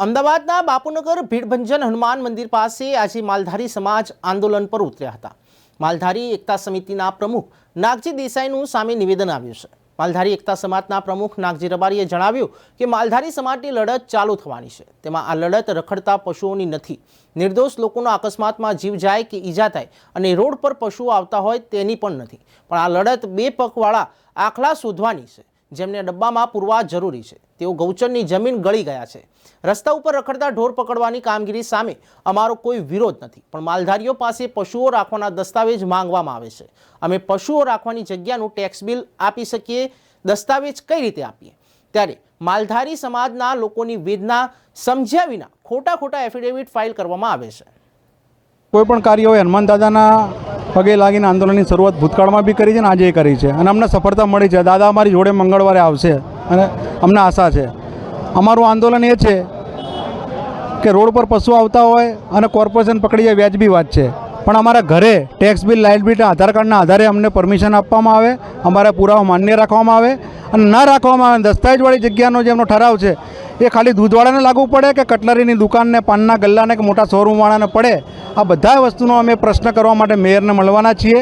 અમદાવાદના બાપુનગર ભીડભંજન હનુમાન મંદિર પાસે આજે માલધારી સમાજ આંદોલન પર ઉતર્યા હતા. માલધારી એકતા સમિતિના પ્રમુખ નાગજી દેસાઈનું સામે નિવેદન આવ્યું છે. માલધારી એકતા સમાજના પ્રમુખ નાગજી રબારીએ જણાવ્યું કે માલધારી સમાજની લડત ચાલુ થવાની છે. તેમાં આ લડત રખડતા પશુઓની નથી. નિર્દોષ લોકોનો અકસ્માતમાં જીવ જાય કે ઈજા થાય અને રોડ પર પશુઓ આવતા હોય તેની પણ નથી. પણ આ લડત બે પગવાળા આખલા શોધવાની છે. જેમને ડબ્બામાં પૂરવા જરૂરી છે. તેઓ ગૌચરની જમીન ગળી ગયા છે. રસ્તા ઉપર રખડતા ઢોર પકડવાની કામગીરી સામે અમારો કોઈ વિરોધ નથી. પણ માલધારીઓ પાસે પશુઓ રાખવાના દસ્તાવેજ માંગવામાં આવે છે. અમે પશુઓ રાખવાની જગ્યાનું ટેક્સ બિલ આપી શકીએ, દસ્તાવેજ કઈ રીતે આપીએ? ત્યારે માલધારી સમાજના લોકોની વેદના સમજ્યા વિના ખોટા ખોટા એફિડેવિટ ફાઇલ કરવામાં આવે છે. કોઈ પણ કાર્ય હોય, હનુમાન દાદાના પગે લાગીને આંદોલનની શરૂઆત ભૂતકાળમાં બી કરી છે અને આજે કરી છે. અને અમને સફળતા મળી છે. દાદા અમારી જોડે મંગળવારે આવશે અને અમને આશા છે. અમારું આંદોલન એ છે કે રોડ પર પશુ આવતા હોય અને કોર્પોરેશન પકડી જાય, વ્યાજબી વાત છે. પણ અમારા ઘરે tax bill light bill Aadhaar કાર્ડના આધારે અમને પરમિશન આપવામાં આવે, અમારા પુરાવા માન્ય રાખવામાં આવે અને ન રાખવામાં આવે દસ્તાવેજવાળી જગ્યાનો જે એમનો ઠરાવ છે, એ ખાલી દૂધવાળાને લાગુ પડે કે કટલરીની દુકાનને, પાનના ગલ્લાને કે મોટા શોરૂમવાળાને પડે? આ બધા વસ્તુનો અમે પ્રશ્ન કરવા માટે મેયરને મળવાના છીએ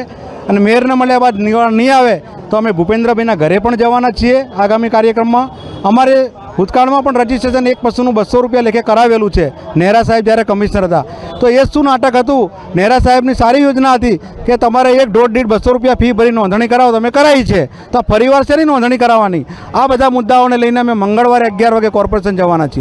અને મેયરને મળ્યા બાદ નિવારણ નહીં આવે તો અમે ભૂપેન્દ્રભાઈના ઘરે પણ જવાના છીએ આગામી કાર્યક્રમમાં. અમારે ભૂતકાળમાં પણ રજીસ્ટ્રેશન એક પશુનું બસો રૂપિયા લેખે કરાવેલું છે. નહેરા સાહેબ જ્યારે કમિશનર હતા. તો એ શું નાટક હતું? નહેરા સાહેબની સારી યોજના હતી કે તમારે એક દોઢ દીઠ બસો રૂપિયા ફી ભરી નોંધણી કરાવો, તમે કરાવી છે. તો ફરીવાર શેની નોંધણી કરાવવાની. આ બધા મુદ્દાઓને લઈને અમે મંગળવારે અગિયાર વાગે કોર્પોરેશન જવાના છીએ.